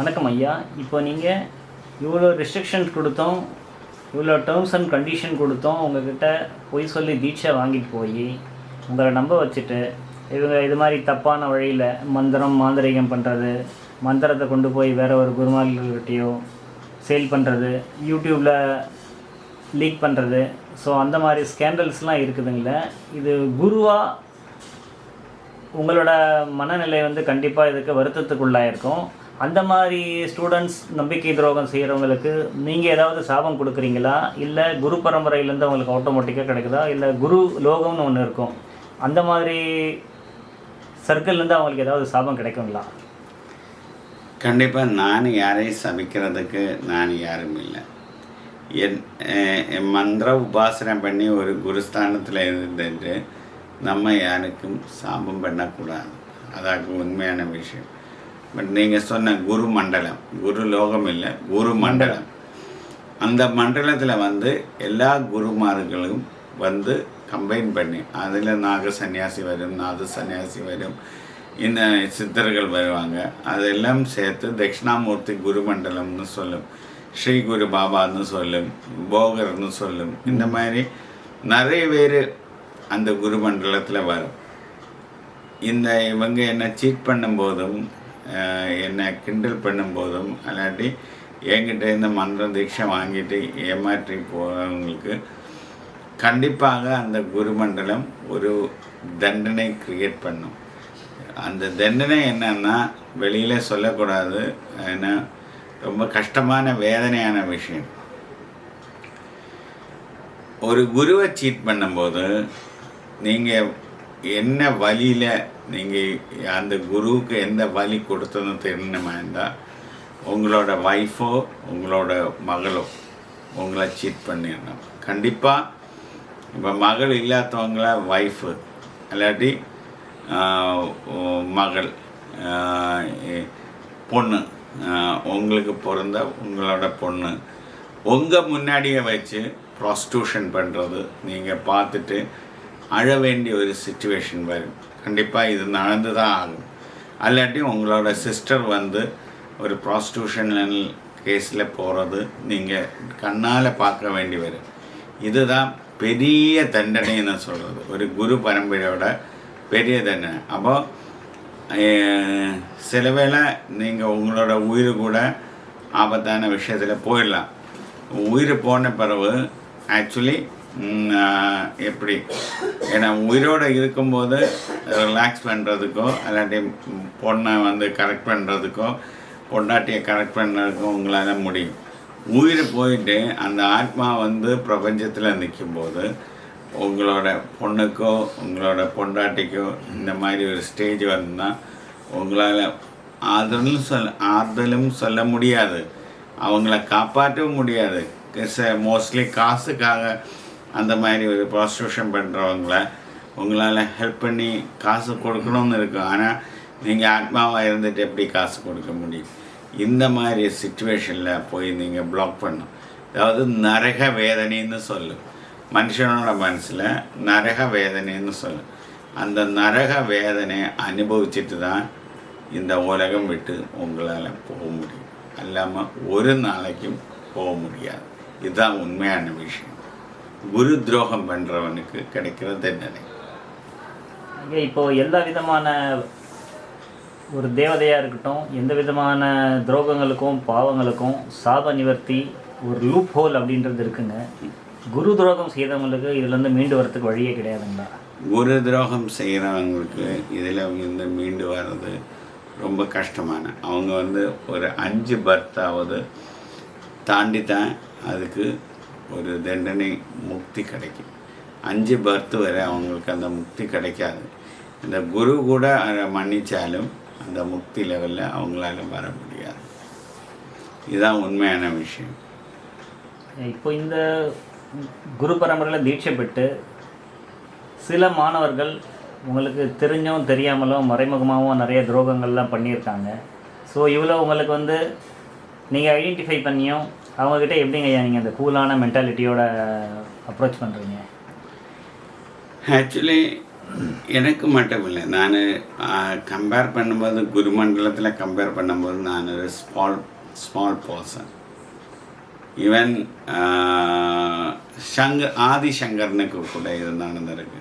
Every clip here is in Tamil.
வணக்கம் ஐயா. இப்போ நீங்கள் இவ்வளோ ரெஸ்ட்ரிக்ஷன்ஸ் கொடுத்தோம் இவ்வளோ டேர்ம்ஸ் அண்ட் கண்டிஷன் கொடுத்தோம் உங்ககிட்ட பொய் சொல்லி தீட்சை வாங்கிட்டு போய் உங்களை நம்ப வச்சுட்டு இவங்க இது மாதிரி தப்பான வழியில் மந்திரம் மாந்திரிகம் பண்ணுறது மந்திரத்தை கொண்டு போய் வேற ஒரு குருமார்கள்கிட்டையோ சேல் பண்ணுறது யூடியூப்பில் லீக் பண்ணுறது ஸோ அந்த மாதிரி ஸ்கேண்டல்ஸ்லாம் இருக்குதுங்கள இது குருவாக உங்களோட மனநிலை வந்து கண்டிப்பாக இதுக்கு வருத்தத்துக்குள்ளாயிருக்கும். அந்த மாதிரி ஸ்டூடெண்ட்ஸ் நம்பிக்கை துரோகம் செய்கிறவங்களுக்கு நீங்கள் ஏதாவது சாபம் கொடுக்குறீங்களா? இல்லை குரு பரம்பரையிலேருந்து அவங்களுக்கு ஆட்டோமேட்டிக்காக கிடைக்குதா? இல்லை குரு லோகம்னு ஒன்று இருக்கும். அந்த மாதிரி சர்க்கிள்லேருந்து அவங்களுக்கு ஏதாவது சாபம் கிடைக்குங்களா? கண்டிப்பாக நான் யாரையும் சபிக்கிறதுக்கு நான் யாரும் இல்லை. என் மந்திர உபாசனை பண்ணி ஒரு குருஸ்தானத்தில் இருந்துட்டு நம்ம யாருக்கும் சாபம் பண்ணக்கூடாது. அதாக்கு உண்மையான விஷயம். பட் நீங்கள் சொன்ன குரு மண்டலம் குரு லோகம் இல்லை குரு மண்டலம். அந்த மண்டலத்தில் வந்து எல்லா குருமார்களும் வந்து கம்பைன் பண்ணி அதில் நாக சன்னியாசி வரும் நாத சன்னியாசி வரும் இந்த சித்தர்கள் வருவாங்க. அதெல்லாம் சேர்த்து தட்சிணாமூர்த்தி குருமண்டலம்னு சொல்லும் ஸ்ரீ குரு பாபான்னு சொல்லும் போகர்னு சொல்லும் இந்த மாதிரி நிறைய பேர் அந்த குருமண்டலத்தில் வரும். இந்த இவங்க என்னை சீட் பண்ணும்போதும் என்னை கிண்டல் பண்ணும்போதும் அல்லாட்டி என்கிட்ட இந்த மந்திர தீட்சை வாங்கிட்டு ஏமாற்றி போகிறவங்களுக்கு கண்டிப்பாக அந்த குருமண்டலம் ஒரு தண்டனை கிரியேட் பண்ணும். அந்த தண்டனை என்னன்னா வெளியில் சொல்லக்கூடாது. ஏன்னா ரொம்ப கஷ்டமான வேதனையான விஷயம். ஒரு குருவை சீட் பண்ணும்போது நீங்கள் என்ன வழியில் நீங்கள் அந்த குருவுக்கு எந்த வழி கொடுத்ததுன்னு தெரியணுமா இருந்தால் உங்களோட ஒய்ஃபோ உங்களோட மகளோ உங்களை சீட் பண்ணிடணும். கண்டிப்பாக இப்போ மகள் இல்லாதவங்கள ஒய்ஃபு இல்லாட்டி மகள் பொண்ணு உங்களுக்கு பிறந்த உங்களோட பொண்ணு. உங்கள் முன்னாடியே வச்சு ப்ராஸ்டியூஷன் பண்ணுறது நீங்கள் பார்த்துட்டு அழ வேண்டிய ஒரு சுச்சுவேஷன் வரும். கண்டிப்பாக இது நடந்து தான் ஆகும். அல்லாட்டி உங்களோட சிஸ்டர் வந்து ஒரு ப்ராஸ்டியூஷன் கேஸில் போகிறது நீங்கள் கண்ணால் பார்க்க வேண்டி வரும். இதுதான் பெரிய தண்டனைன்னு சொல்கிறது ஒரு குரு பரம்பரையோட பெரிய தண்டனை. அப்போ சில வேளை நீங்கள் உங்களோட உயிர் கூட ஆபத்தான விஷயத்தில் போயிடலாம். உயிர் போன பிறகு ஆக்சுவலி எப்படி? ஏன்னா உயிரோடு இருக்கும்போது ரிலாக்ஸ் பண்ணுறதுக்கோ இல்லாட்டி பொண்ணை வந்து கரெக்ட் பண்ணுறதுக்கோ பொண்டாட்டியை கரெக்ட் பண்ணுறதுக்கோ உங்களால் முடியும். உயிர் போயிட்டு அந்த ஆத்மா வந்து பிரபஞ்சத்தில் நிற்கும்போது உங்களோட பொண்ணுக்கோ உங்களோட பொண்டாட்டிக்கோ இந்த மாதிரி ஒரு ஸ்டேஜ் வந்தால் உங்களால் ஆதலும் சொல்ல ஆறுதலும் சொல்ல முடியாது. அவங்கள காப்பாற்றவும் முடியாது. மோஸ்ட்லி காசுக்காக அந்த மாதிரி ஒரு ப்ராஸ்டியூஷன் பண்ணுறவங்கள உங்களால் ஹெல்ப் பண்ணி காசு கொடுக்கணும்னு இருக்கும் ஆனால் நீங்கள் ஆத்மாவாக இருந்துட்டு எப்படி காசு கொடுக்க முடியும்? இந்த மாதிரி சுச்சுவேஷனில் போய் நீங்கள் பிளாக் பண்ணும் அதாவது நரக வேதனைன்னு சொல்லும் மனுஷனோட மனசில் நரக வேதனைன்னு சொல்லும் அந்த நரக வேதனை அனுபவிச்சுட்டு தான் இந்த உலகம் விட்டு உங்களால் போக முடியும். அல்லாமல் ஒரு நாளைக்கும் போக முடியாது. இதுதான் உண்மையான விஷயம். குரு துரோகம் பண்ணுறவனுக்கு கிடைக்கிற தண்டனை ஐயா இப்போ எல்லா விதமான ஒரு தேவதையாக இருக்கட்டும் எந்த விதமான துரோகங்களுக்கும் பாவங்களுக்கும் சாப நிவர்த்தி ஒரு லூப் ஹோல் அப்படின்றது இருக்குங்க. குரு துரோகம் செய்தவங்களுக்கு இதுலேருந்து மீண்டு வரத்துக்கு வழியே கிடையாதுங்களா? குரு துரோகம் செய்கிறவங்களுக்கு இதில் இருந்து மீண்டு வர்றது ரொம்ப கஷ்டமான. அவங்க வந்து ஒரு அஞ்சு பர்த்தாவது தாண்டி தான் அதுக்கு ஒரு தண்டனை முக்தி கிடைக்கும். அஞ்சு பர்த் வரை அவங்களுக்கு அந்த முக்தி கிடைக்காது. இந்த குரு கூட அதை அந்த முக்தி லெவலில் அவங்களால வர முடியாது. இதுதான் உண்மையான விஷயம். இப்போ இந்த குரு பரம்பரையில் தீட்சை பெற்று சில மாணவர்கள் உங்களுக்கு தெரிஞ்சும் தெரியாமலும் மறைமுகமாகவும் நிறைய துரோகங்கள்லாம் பண்ணியிருக்காங்க. ஸோ இவ்வளோ உங்களுக்கு வந்து நீங்கள் ஐடென்டிஃபை பண்ணியும் அவங்கக்கிட்ட எப்படிங்க ஐயா நீங்கள் அந்த கூலான மென்டாலிட்டியோட அப்ரோச் பண்ணுறீங்க ஆக்சுவலி எனக்கு மட்டும் இல்லை. நான் கம்பேர் பண்ணும்போது குருமண்டலத்தில் கம்பேர் பண்ணும்போது நான் ஒரு small small person even Shankar ஆதிசங்கர்னுக்கு கூட இது நடந்திருக்கு.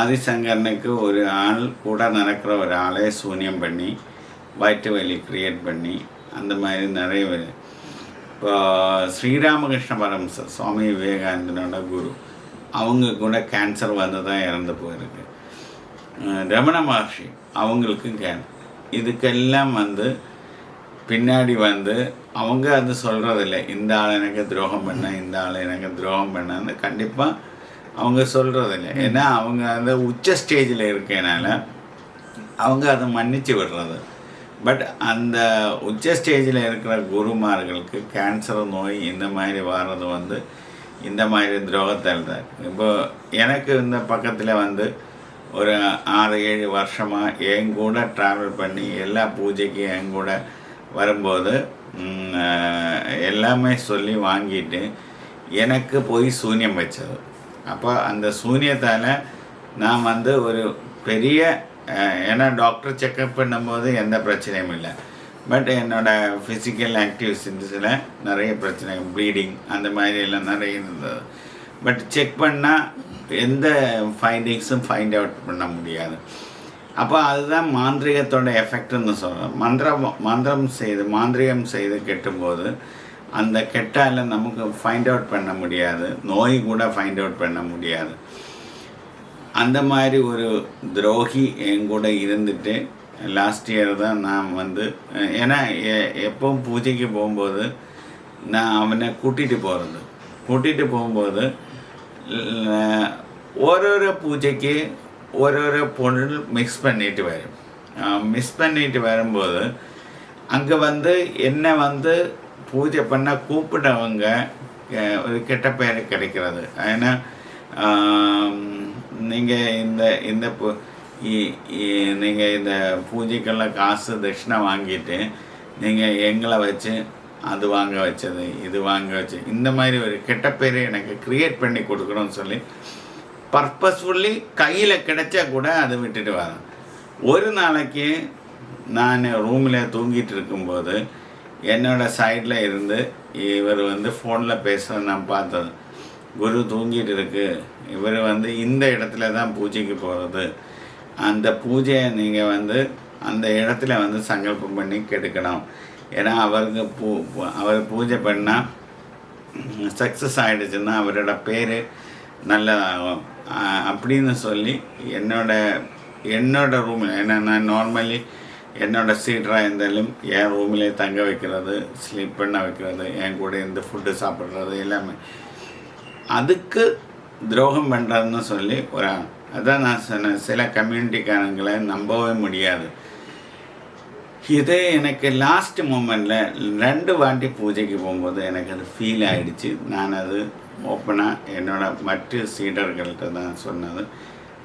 ஆதிசங்கர்னுக்கு ஒரு ஆள் கூட நடக்கிற ஒரு ஆளே சூன்யம் பண்ணி வயிற்று வலி க்ரியேட் பண்ணி அந்த மாதிரி நிறைய ஸ்ரீராமகிருஷ்ண பரமசர் சுவாமி விவேகானந்தனோட குரு அவங்க கூட கேன்சர் வந்து தான் இறந்து போயிருக்கு ரமண மகர்ஷி அவங்களுக்கும் கேன் இதுக்கெல்லாம் வந்து பின்னாடி வந்து அவங்க அது சொல்கிறதில்ல இந்த ஆள் எனக்கு துரோகம் பண்ண இந்த ஆள் எனக்கு துரோகம் பண்ணன்னு கண்டிப்பாக அவங்க சொல்கிறதில்ல ஏன்னா அவங்க அந்த உச்ச ஸ்டேஜில் இருக்கனால அவங்க அதை மன்னிச்சு விடுறது பட் அந்த உச்ச ஸ்டேஜில் இருக்கிற குருமார்களுக்கு கேன்சர் நோய் இந்த மாதிரி வர்றது வந்து இந்த மாதிரி துரோகத்தால் தான் இப்போ எனக்கு இந்த பக்கத்தில் வந்து ஒரு ஆறு ஏழு வருஷமாக என் கூட ட்ராவல் பண்ணி எல்லா பூஜைக்கும் என் கூட வரும்போது எல்லாமே சொல்லி வாங்கிட்டு எனக்கு போய் சூன்யம் வச்சது. அப்போ அந்த சூன்யத்தால் நான் வந்து ஒரு பெரிய ஏன்னா டாக்டர் செக்கப் பண்ணும்போது எந்த பிரச்சனையும் இல்லை. பட் என்னோட ஃபிசிக்கல் ஆக்டிவிட்டிஸில் நிறைய பிரச்சனை ப்ளீடிங் அந்த மாதிரி எல்லாம் நிறைய இருந்தது. பட் செக் பண்ணால் எந்த ஃபைண்டிங்ஸும் ஃபைண்ட் அவுட் பண்ண முடியாது. அப்போ அதுதான் மாந்திரிகத்தோட எஃபெக்ட்னு சொல்கிறோம் மந்திரம் மந்திரம் செய்து மாந்திரிகம் செய்து கெட்டும்போது அந்த கெட்டால நமக்கு ஃபைண்ட் அவுட் பண்ண முடியாது. நோய் கூட ஃபைண்ட் அவுட் பண்ண முடியாது. அந்த மாதிரி ஒரு துரோகி என் கூட இருந்துட்டு லாஸ்ட் இயர் தான் நான் வந்து ஏன்னா எப்பவும் பூஜைக்கு போகும்போது நான் அவனை கூட்டிகிட்டு போகிறது கூட்டிகிட்டு போகும்போது ஒரு ஒரு பூஜைக்கு ஒரு ஒரு பொருள் மிக்ஸ் பண்ணிட்டு வரும். மிஸ் பண்ணிட்டு வரும்போது அங்கே வந்து என்ன வந்து பூஜை பண்ண கூப்பிட்டவங்க ஒரு கெட்ட பேர் கிடைக்கிறது. ஏன்னா நீங்கள் இந்த இந்த நீங்கள் இந்த பூஜைக்கெல்லாம் காசு தட்சிணை வாங்கிட்டு நீங்கள் எங்களை வச்சு அது வாங்க வச்சது இது வாங்க வச்சு இந்த மாதிரி ஒரு கெட்ட பேரை எனக்கு க்ரியேட் பண்ணி கொடுக்கணும்னு சொல்லி பர்பஸ்ஃபுல்லி கையில் கிடைச்சா கூட அதை விட்டுட்டு வரேன். ஒரு நாளைக்கு நான் ரூமில் தூங்கிட்டு இருக்கும்போது என்னோடய சைடில் இருந்து இவர் வந்து ஃபோனில் பேசுகிறத நான் பார்த்தது. குரு தூங்கிட்டு இருக்கு. இவர் வந்து இந்த இடத்துல தான் பூஜைக்கு போகிறது அந்த பூஜையை நீங்கள் வந்து அந்த இடத்துல வந்து சங்கல்பம் பண்ணி கெடுக்கணும். ஏன்னா அவருக்கு பூ அவர் பூஜை பண்ணால் சக்ஸஸ் ஆகிடுச்சுன்னா அவரோட பேர் நல்லதாகும் அப்படின்னு சொல்லி என்னோட என்னோட ரூமில் ஏன்னா நான் நார்மலி என்னோட சீட்டராக இருந்தாலும் என் ரூமிலே தங்க வைக்கிறது ஸ்லீப் பண்ண வைக்கிறது என் கூட இருந்து ஃபுட்டு சாப்பிட்றது எல்லாமே அதுக்கு துரோகம் பண்ணுறதுன்னு சொல்லி ஒரு அதான் நான் சொன்னேன் சில கம்யூனிட்டிக்காரங்களை நம்பவே முடியாது. இதே எனக்கு லாஸ்ட் மூமெண்ட்டில் ரெண்டு வாட்டி பூஜைக்கு போகும்போது எனக்கு அது ஃபீல் ஆகிடுச்சு நான் அது ஓப்பனாக என்னோட மற்ற சீடர்கள்ட்ட தான் சொன்னது.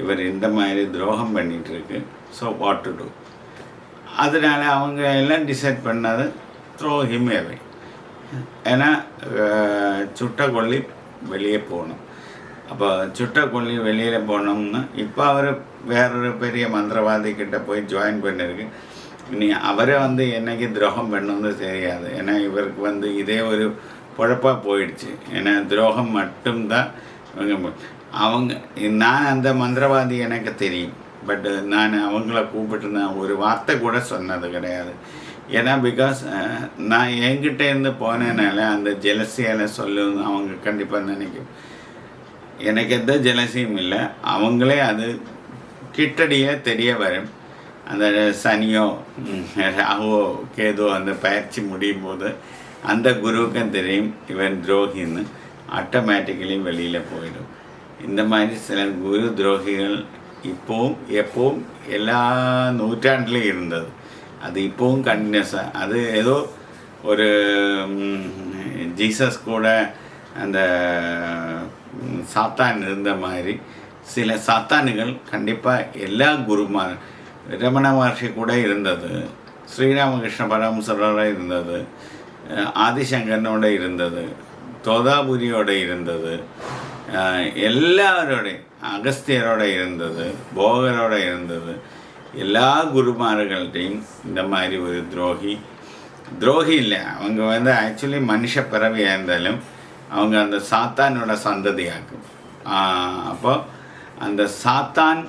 இவர் இந்த மாதிரி துரோகம் பண்ணிகிட்ருக்கு ஸோ வாட் டு டூ அதனால் அவங்க எல்லாம் டிசைட் பண்ணது த்ரோ ஹிம் அவே ஏன்னா சுட்ட கொல்லி வெளியே போகணும். அப்போ சுட்ட கொல்லி வெளியில் போனோம்னா இப்போ அவர் வேறொரு பெரிய மந்திரவாதிக்கிட்ட போய் ஜாயின் பண்ணிருக்கு. இனி அவரை வந்து என்னைக்கு துரோகம் பண்ணணும்னு தெரியாது. ஏன்னா இவருக்கு வந்து இதே ஒரு பொழப்பாக போயிடுச்சு. ஏன்னா துரோகம் மட்டும்தான் இவங்க அவங்க நான் அந்த மந்திரவாதி எனக்கு தெரியும். பட் நான் அவங்கள கூப்பிட்டு நான் ஒரு வார்த்தை கூட சொன்னது கிடையாது. ஏன்னா பிகாஸ் நான் என்கிட்ட இருந்து போனதுனால அந்த ஜெலசியால் சொல்லு அவங்க கண்டிப்பாக நினைக்கும். எனக்கு எந்த ஜெலசியும் இல்லை. அவங்களே அது கிட்டடியே தெரிய வரும். அந்த சனியோ ராகுவோ கேதோ அந்த பயிற்சி முடியும் போது அந்த குருவுக்கும் தெரியும் இவன் துரோகின்னு ஆட்டோமேட்டிக்கலி வெளியில் போயிடும். இந்த மாதிரி சில குரு துரோகிகள் இப்போவும் எப்போவும் எல்லா நூற்றாண்டுலேயும் இருந்தது. அது இப்போவும் கண்டினியூஸாக அது ஏதோ ஒரு ஜீசஸ் கூட அந்த சாத்தான் இருந்த மாதிரி சில சாத்தானுகள் கண்டிப்பாக எல்லா குருமார் ரமண மகர்ஷி கூட இருந்தது ஸ்ரீராமகிருஷ்ண பரமசரோட இருந்தது ஆதிசங்கரனோட இருந்தது தோதாபுரியோட இருந்தது அஹ், அகஸ்தியரோட இருந்தது போகரோட இருந்தது எல்லா குருமார்கள்ட்டையும் இந்த மாதிரி ஒரு துரோகி. துரோகி இல்லை அவங்க வந்து ஆக்சுவலி மனுஷ பிறவியாக இருந்தாலும் அவங்க அந்த சாத்தானோட சந்ததியாக்கும். அப்போ அந்த சாத்தான்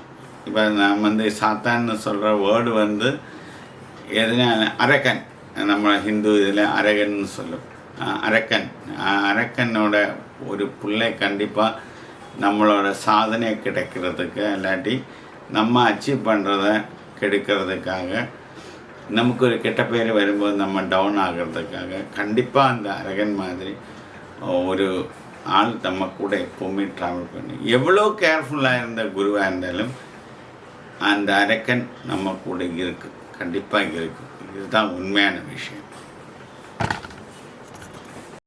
இப்போ நம்ம வந்து சாத்தான்னு சொல்கிற வேர்டு வந்து எதனால் அரக்கன். நம்ம ஹிந்து இதில் அரகன்னு சொல்லும். அரக்கன். அரக்கனோட ஒரு பிள்ளை கண்டிப்பாக நம்மளோட சாதனை கிடைக்கிறதுக்கு இல்லாட்டி நம்ம அச்சீவ் பண்ணுறத கெடுக்கிறதுக்காக நமக்கு ஒரு கெட்ட பேர் வரும்போது நம்ம டவுன் ஆகிறதுக்காக கண்டிப்பாக அந்த அரகன் மாதிரி ஒரு ஆள் நம்ம கூட எப்போவுமே ட்ராவல் பண்ணி. எவ்வளோ கேர்ஃபுல்லாக இருந்த குருவாக இருந்தாலும் அந்த அரக்கன் நம்ம கூட இருக்கு. கண்டிப்பாக இருக்கும் இதுதான் உண்மையான விஷயம்.